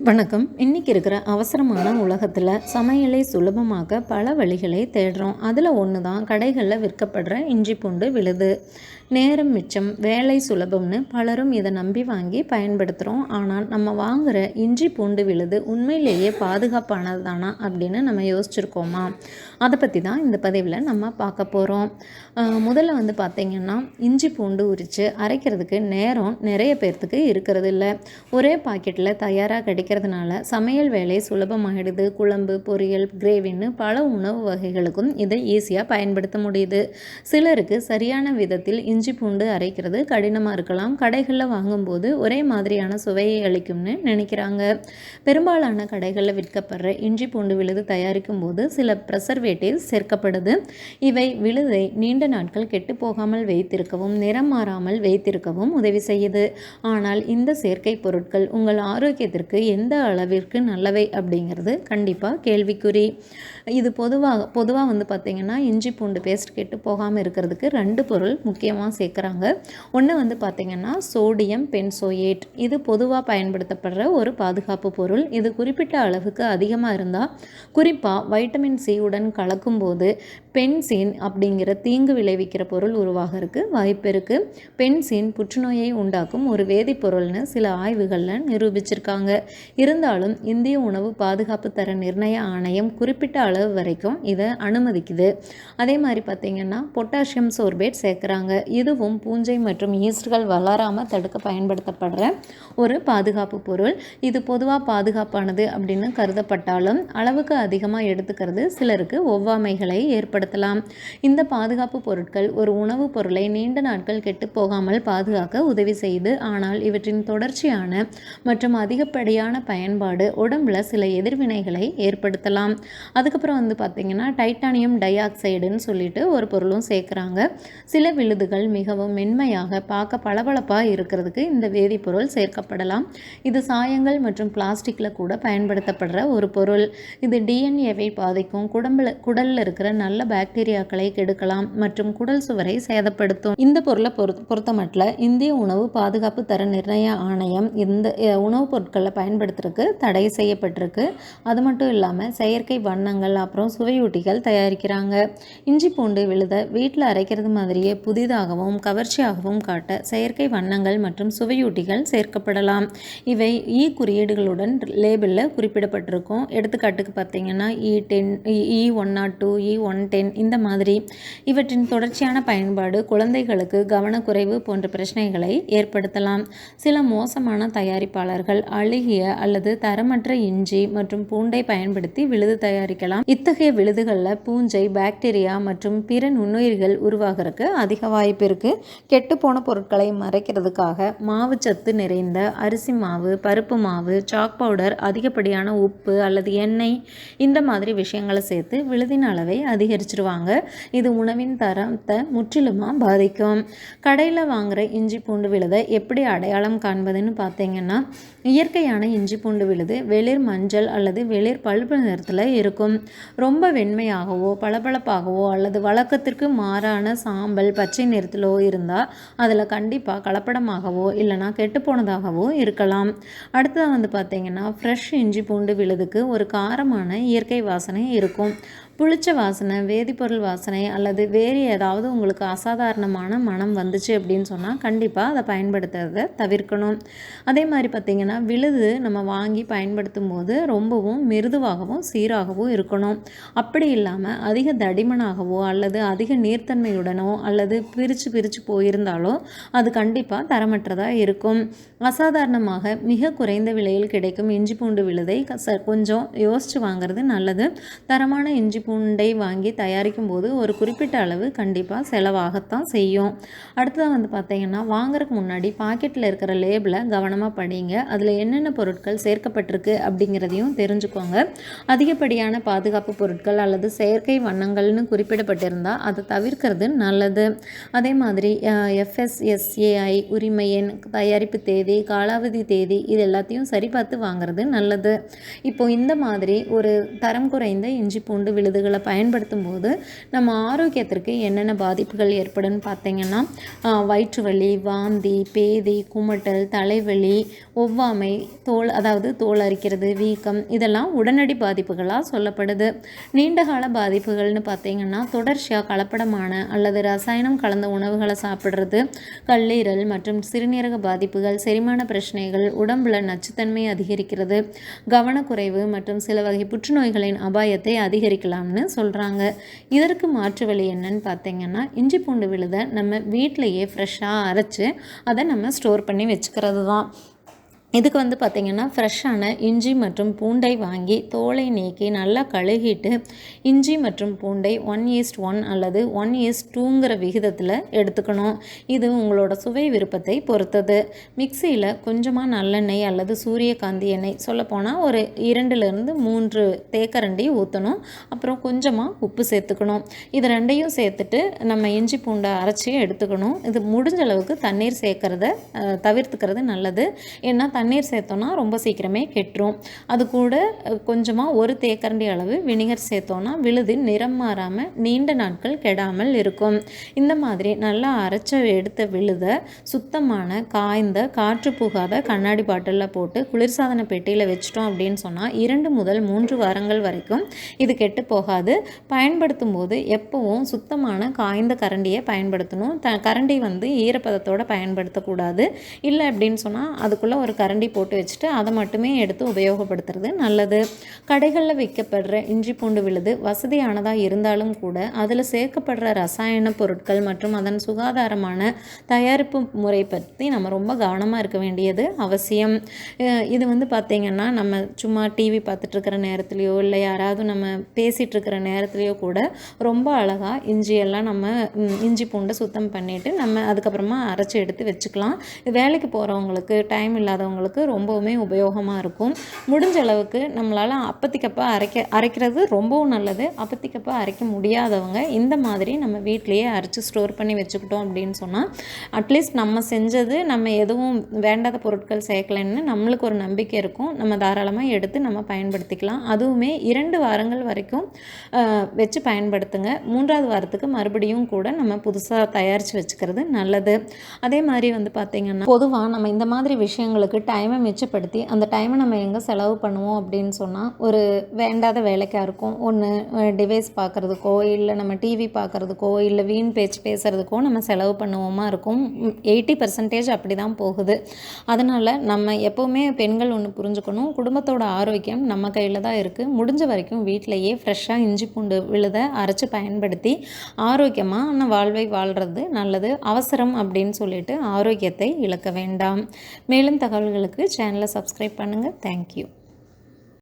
வணக்கம். இன்றைக்கி இருக்கிற அவசரமான உலகத்தில் சமையலை சுலபமாக்க பல வழிகளை தேடுறோம். அதில் ஒன்று தான் கடைகளில் விற்கப்படுற இஞ்சி பூண்டு விழுது. நேரம் மிச்சம் வேலை சுலபம்னு பலரும் இதை நம்பி வாங்கி பயன்படுத்துகிறோம் ஆனால் நம்ம வாங்குகிற இஞ்சி பூண்டு விழுது உண்மையிலேயே பாதுகாப்பானது தானா அப்படின்னு நம்ம யோசிச்சுருக்கோமா? அதை பற்றி தான் இந்த பதிவில் நம்ம பார்க்க போகிறோம் முதல்ல வந்து பார்த்திங்கன்னா இஞ்சி பூண்டு உரித்து அரைக்கிறதுக்கு நேரம் நிறைய பேர்த்துக்கு இருக்கிறது இல்லை. ஒரே பாக்கெட்டில் தயாராக கிடைக்கும் கிடைக்கிறதுனால சமையல் வேலை சுலபமாகிடுது குழம்பு பொரியல் கிரேவின்னு பல உணவு வகைகளுக்கும் இதை ஈஸியாக பயன்படுத்த முடியுது. சிலருக்கு சரியான விதத்தில் இஞ்சி பூண்டு அரைக்கிறது கடினமாக இருக்கலாம். கடைகளில் வாங்கும்போது ஒரே மாதிரியான சுவையை அளிக்கும்னு நினைக்கிறாங்க. பெரும்பாலான கடைகளில் விற்கப்படுற இஞ்சி பூண்டு விழுது தயாரிக்கும் போது சில ப்ரெசர்வேட்டிவ் சேர்க்கப்படுது. இவை விழுதை நீண்ட நாட்கள் கெட்டு போகாமல் வைத்திருக்கவும் நிறம் மாறாமல் வைத்திருக்கவும் உதவி செய்யுது. ஆனால் இந்த செயற்கை பொருட்கள் உங்கள் ஆரோக்கியத்திற்கு எந்த அளவிற்கு நல்லவை அப்படிங்கிறது கண்டிப்பாக கேள்விக்குறி. இது பொதுவாக பொதுவாக வந்து பார்த்திங்கன்னா இஞ்சி பூண்டு பேஸ்ட் கெட்டு போகாமல் இருக்கிறதுக்கு ரெண்டு பொருள் முக்கியமாக சேர்க்குறாங்க. ஒன்று வந்து பார்த்திங்கன்னா சோடியம் பென்சோயேட் இது பொதுவாக பயன்படுத்தப்படுற ஒரு பாதுகாப்பு பொருள். இது குறிப்பிட்ட அளவுக்கு அதிகமாக இருந்தால் குறிப்பாக வைட்டமின் சி உடன் கலக்கும்போது பென்சின் அப்படிங்கிற தீங்கு விளைவிக்கிற பொருள் உருவாகிறதுக்கு வாய்ப்பு இருக்குது பென்சின் புற்றுநோயை உண்டாக்கும் ஒரு வேதிப்பொருள்னு சில ஆய்வுகளில் நிரூபிச்சிருக்காங்க. இருந்தாலும் இந்திய உணவு பாதுகாப்பு தர நிர்ணய ஆணையம் குறிப்பிட்ட அளவு வரைக்கும் இதை அனுமதிக்குது. அதே மாதிரி பார்த்திங்கன்னா பொட்டாசியம் சோர்பேட் சேர்க்குறாங்க. இதுவும் பூஞ்சை மற்றும் ஈஸ்ட்கள் வளராமல் தடுக்க பயன்படுத்தப்படுற ஒரு பாதுகாப்பு பொருள். இது பொதுவாக பாதுகாப்பானது அப்படின்னு கருதப்பட்டாலும் அளவுக்கு அதிகமாக எடுத்துக்கிறது சிலருக்கு ஒவ்வாமைகளை ஏற்படுத்தலாம். இந்த பாதுகாப்பு பொருட்கள் ஒரு உணவுப் பொருளை நீண்ட நாட்கள் கெட்டு போகாமல் பாதுகாக்க உதவி செய்து ஆனால் இவற்றின் தொடர்ச்சியான மற்றும் அதிகப்படியான பயன்பாடு உடம்புல சில எதிர்வினைகளை ஏற்படுத்தலாம். அதுக்கப்புறம் வந்து பார்த்திங்கன்னா டைட்டானியம் டை ஆக்சைடுன்னு சொல்லிட்டு ஒரு பொருளும் சேர்க்குறாங்க. சில விழுதுகள் மிகவும் மென்மையாக பார்க்க பளபளப்பாக இருக்கிறதுக்கு இந்த வேதிப்பொருள் சேர்க்கப்படலாம். இது சாயங்கள் மற்றும் பிளாஸ்டிக்கில் கூட பயன்படுத்தப்படுற ஒரு பொருள். இது டிஎன்ஏவை பாதிக்கும். குடம்பில் குடலில் இருக்கிற நல்ல பாக்டீரியாக்களை கெடுக்கலாம் மற்றும் குடல் சுவரை சேதப்படுத்தும். இந்த பொருளை பொறுத்த பொறுத்த இந்திய உணவு பாதுகாப்பு தர நிர்ணய ஆணையம் இந்த உணவுப் பொருட்களை பயன்படுத்துறதுக்கு தடை செய்யப்பட்டிருக்கு. அது மட்டும் இல்லாமல் செயற்கை வண்ணங்கள் அப்புறம் சுவையூட்டிகள் தயாரிக்கிறாங்க. இஞ்சி பூண்டு விழுத வீட்டில் அரைக்கிறது மாதிரியே புதிதாகவும் கவர்ச்சியாகவும் காட்ட செயற்கை வண்ணங்கள் மற்றும் சுவையூட்டிகள் சேர்க்கப்படலாம். இவை இ குறியீடுகளுடன் லேபிளில் குறிப்பிடப்பட்டிருக்கும். எடுத்துக்காட்டுக்கு பார்த்தீங்கன்னா E ten E one nought two E one ten இந்த மாதிரி. இவற்றின் தொடர்ச்சியான பயன்பாடு குழந்தைகளுக்கு கவனக்குறைவு போன்ற பிரச்சனைகளை ஏற்படுத்தலாம். சில மோசமான தயாரிப்பாளர்கள் அழுகிய அல்லது தரமற்ற இஞ்சி மற்றும் பூண்டை பயன்படுத்தி விழுது தயாரிக்கலாம். இத்தகைய விழுதுகளில் பூஞ்சை பாக்டீரியா மற்றும் பிற நுண்ணுயிர்கள் உருவாகிறதுக்கு அதிக வாய்ப்பு இருக்குது கெட்டுப்போன பொருட்களை மறைக்கிறதுக்காக மாவு சத்து நிறைந்த அரிசி மாவு பருப்பு மாவு சாக் பவுடர் அதிகப்படியான உப்பு அல்லது எண்ணெய் இந்த மாதிரி விஷயங்களை சேர்த்து விழுதின் அளவை அதிகரிச்சிருவாங்க. இது உணவின் தரத்தை முற்றிலுமாக பாதிக்கும். கடையில் வாங்குகிற இஞ்சி பூண்டு விழுதை எப்படி அடையாளம் காண்பதுன்னு பார்த்தீங்கன்னா இயற்கையான இஞ்சி பூண்டு விழுது வெளிர் மஞ்சள் அல்லது வெளிர் பழுப்பு நிறத்தில் இருக்கும். ரொம்ப வெண்மையாகவோ பளபளப்பாகவோ அல்லது வழக்கத்திற்கு மாறான சாம்பல் பச்சை நிறத்திலோ இருந்தால் அதில் கண்டிப்பாக கலப்படமாகவோ இல்லைனா கெட்டுப்போனதாகவோ இருக்கலாம். அடுத்ததாக வந்து பார்த்திங்கன்னா ஃப்ரெஷ் இஞ்சி பூண்டு விழுதுக்கு ஒரு காரமான இயற்கை வாசனை இருக்கும். புளிச்ச வாசனை வேதிப்பொருள் வாசனை அல்லது வேறு ஏதாவது உங்களுக்கு அசாதாரணமான மனம் வந்துச்சு அப்படின்னு சொன்னால் கண்டிப்பாக அதை பயன்படுத்துறத தவிர்க்கணும். அதே மாதிரி பார்த்திங்கன்னா விழுது நம்ம வாங்கி பயன்படுத்தும் போது ரொம்பவும் மிருதுவாகவும் சீராகவும் இருக்கணும். அப்படி இல்லாமல் அதிக தடிமனாகவோ அல்லது அதிக நீர்த்தன்மையுடனோ அல்லது பிரித்து பிரித்து போயிருந்தாலோ அது கண்டிப்பாக தரமற்றதாக இருக்கும். அசாதாரணமாக மிக குறைந்த விலையில் கிடைக்கும் இஞ்சி பூண்டு விழுதை கொஞ்சம் யோசித்து வாங்குறது நல்லது. தரமான இஞ்சி பூண்டை வாங்கி தயாரிக்கும் போது ஒரு குறிப்பிட்ட அளவு கண்டிப்பாக செலவாகத்தான் செய்யும். அடுத்ததாக வந்து பார்த்திங்கன்னா வாங்குறதுக்கு முன்னாடி பாக்கெட்டில் இருக்கிற லேபிளை கவனமாக படிங்க. அதில் என்னென்ன பொருட்கள் சேர்க்கப்பட்டிருக்கு அப்படிங்கிறதையும் தெரிஞ்சுக்கோங்க. அதிகப்படியான பாதுகாப்பு பொருட்கள் அல்லது செயற்கை வண்ணங்கள்னு குறிப்பிடப்பட்டிருந்தால் அதை தவிர்க்கிறது நல்லது. அதே மாதிரி எஃப்எஸ்எஸ்ஏஐ உரிமை எண் தயாரிப்பு தேதி காலாவதி தேதி இது எல்லாத்தையும் சரி பார்த்து வாங்குறது நல்லது. இப்போ இந்த மாதிரி ஒரு தரம் குறைந்த இஞ்சி பூண்டு விழுது விழுதுகளை பயன்படுத்தும் போது நம்ம ஆரோக்கியத்திற்கு என்னென்ன பாதிப்புகள் ஏற்படும்னு பார்த்தீங்கன்னா வயிற்று வலி வாந்தி பேதி குமட்டல் தலைவலி ஒவ்வாமை தோல் அதாவது தோல் அரிக்கிறது வீக்கம் இதெல்லாம் உடனடி பாதிப்புகளாக சொல்லப்படுது. நீண்டகால பாதிப்புகள்னு பார்த்தீங்கன்னா தொடர்ச்சியாக கலப்படமான அல்லது ரசாயனம் கலந்த உணவுகளை சாப்பிட்றது கல்லீரல் மற்றும் சிறுநீரக பாதிப்புகள் செரிமான பிரச்சனைகள் உடம்புல நச்சுத்தன்மை அதிகரிக்கிறது கவனக்குறைவு மற்றும் சில வகை புற்றுநோய்களின் அபாயத்தை அதிகரிக்கலாம். அதிகரிக்கலாம்னு சொல்கிறாங்க இதற்கு மாற்று வழி என்னன்னு பார்த்தீங்கன்னா இஞ்சி பூண்டு விழுதை நம்ம வீட்டிலையே ஃப்ரெஷ்ஷாக அரைச்சி அதை நம்ம ஸ்டோர் பண்ணி வச்சுக்கிறது தான் இதுக்கு வந்து பார்த்திங்கன்னா ஃப்ரெஷ்ஷான இஞ்சி மற்றும் பூண்டை வாங்கி தோலை நீக்கி நல்லா கழுகிட்டு இஞ்சி மற்றும் பூண்டை ஒன் ஈஸ்ட் ஒன் அல்லது ஒன் ஈஸ்ட் டூங்கிற விகிதத்தில் எடுத்துக்கணும். இது உங்களோட சுவை விருப்பத்தை பொறுத்தது. மிக்சியில் கொஞ்சமாக நல்லெண்ணெய் அல்லது சூரியகாந்தி எண்ணெய் சொல்லப்போனால் ஒரு இரண்டுலேருந்து மூன்று தேக்கரண்டி ஊற்றணும் அப்புறம் கொஞ்சமாக உப்பு சேர்த்துக்கணும். இது ரெண்டையும் சேர்த்துட்டு நம்ம இஞ்சி பூண்டை அரைச்சி எடுத்துக்கணும். இது முடிஞ்ச அளவுக்கு தண்ணீர் சேர்க்கறத தவிர்த்துக்கிறது நல்லது. ஏன்னா தண்ணீர் சேர்த்தோன்னா ரொம்ப சீக்கிரமே கெட்டுரும். அது கூட கொஞ்சமாக ஒரு தேக்கரண்டி அளவு வினிகர் சேர்த்தோன்னா விழுது நிறம் மாறாமல் நீண்ட நாட்கள் கெடாமல் இருக்கும். இந்த மாதிரி நல்லா அரைச்ச எடுத்த விழுதை சுத்தமான காய்ந்த காற்று புகாத கண்ணாடி பாட்டிலில் போட்டு குளிர்சாதன பெட்டியில் வச்சிட்டோம் அப்படின்னு சொன்னால் இரண்டு முதல் மூன்று வாரங்கள் வரைக்கும் இது கெட்டு போகாது. பயன்படுத்தும் போது எப்பவும் சுத்தமான காய்ந்த கரண்டியை பயன்படுத்தணும். த கரண்டி வந்து ஈரப்பதத்தோடு பயன்படுத்தக்கூடாது. இல்லை அப்படின்னு சொன்னால் அதுக்குள்ளே ஒரு கரண்டி கரண்டி போட்டு வச்சுட்டு அதை மட்டுமே எடுத்து உபயோகப்படுத்துறது நல்லது. கடைகளில் விற்கப்படுற இஞ்சி பூண்டு விழுது வசதியானதாக இருந்தாலும் கூட அதில் சேர்க்கப்படுற ரசாயன பொருட்கள் மற்றும் அதன் சுகாதாரமான தயாரிப்பு முறை பற்றி நம்ம ரொம்ப கவனமாக இருக்க வேண்டியது அவசியம். இது வந்து பார்த்திங்கன்னா நம்ம சும்மா டிவி பார்த்துட்ருக்கிற நேரத்துலையோ இல்லை யாராவது நம்ம பேசிகிட்டு இருக்கிற நேரத்துலையோ கூட ரொம்ப அழகாக இஞ்சியெல்லாம் நம்ம இஞ்சி பூண்டை சுத்தம் பண்ணிவிட்டு நம்ம அதுக்கப்புறமா அரைச்சி எடுத்து வச்சுக்கலாம். வேலைக்கு போகிறவங்களுக்கு டைம் இல்லாதவங்களுக்கு நம்மளுக்கு ரொம்பவுமே உபயோகமாக இருக்கும். முடிஞ்ச அளவுக்கு நம்மளால் அப்பத்திக்கப்போ அரைக்க அரைக்கிறது ரொம்பவும் நல்லது. அப்பத்திக்கப்போ அரைக்க முடியாதவங்க இந்த மாதிரி நம்ம வீட்லேயே அரைச்சி ஸ்டோர் பண்ணி வச்சுக்கிட்டோம் அப்படின்னு சொன்னால் அட்லீஸ்ட் நம்ம செஞ்சது நம்ம எதுவும் வேண்டாத பொருட்கள் சேர்க்கலைன்னு நம்மளுக்கு ஒரு நம்பிக்கை இருக்கும். நம்ம தாராளமாக எடுத்து நம்ம பயன்படுத்திக்கலாம். அதுவுமே இரண்டு வாரங்கள் வரைக்கும் வச்சு பயன்படுத்துங்க. மூன்றாவது வாரத்துக்கு மறுபடியும் கூட நம்ம புதுசாக தயாரித்து வச்சுக்கிறது நல்லது. அதே மாதிரி வந்து பார்த்திங்கன்னா பொதுவாக நம்ம இந்த மாதிரி விஷயங்களுக்கு டைமை மிச்சப்படுத்தி அந்த டைமை நம்ம எங்கே செலவு பண்ணுவோம் அப்படின்னு சொன்னால் ஒரு வேண்டாத வேலைக்காக இருக்கும். ஒன்று டிவைஸ் பார்க்குறதுக்கோ இல்லை நம்ம டிவி பார்க்குறதுக்கோ இல்லை வீண் பேச்சு பேசுகிறதுக்கோ நம்ம செலவு பண்ணுவோமா இருக்கும். எயிட்டி பர்சன்டேஜ் அப்படி தான் போகுது. அதனால் நம்ம எப்போவுமே பெண்கள் ஒன்று புரிஞ்சுக்கணும். குடும்பத்தோட ஆரோக்கியம் நம்ம கையில் தான் இருக்குது முடிஞ்ச வரைக்கும் வீட்டிலையே ஃப்ரெஷ்ஷாக இஞ்சி பூண்டு விழுத அரைச்சி பயன்படுத்தி ஆரோக்கியமான வாழ்வை வாழ்கிறது நல்லது. அவசரம் அப்படின்னு சொல்லிட்டு ஆரோக்கியத்தை இழக்க வேண்டாம். மேலும் தகவல்கள் சேனலை சப்ஸ்கிரைப் பண்ணுங்கள் தேங்க்யூ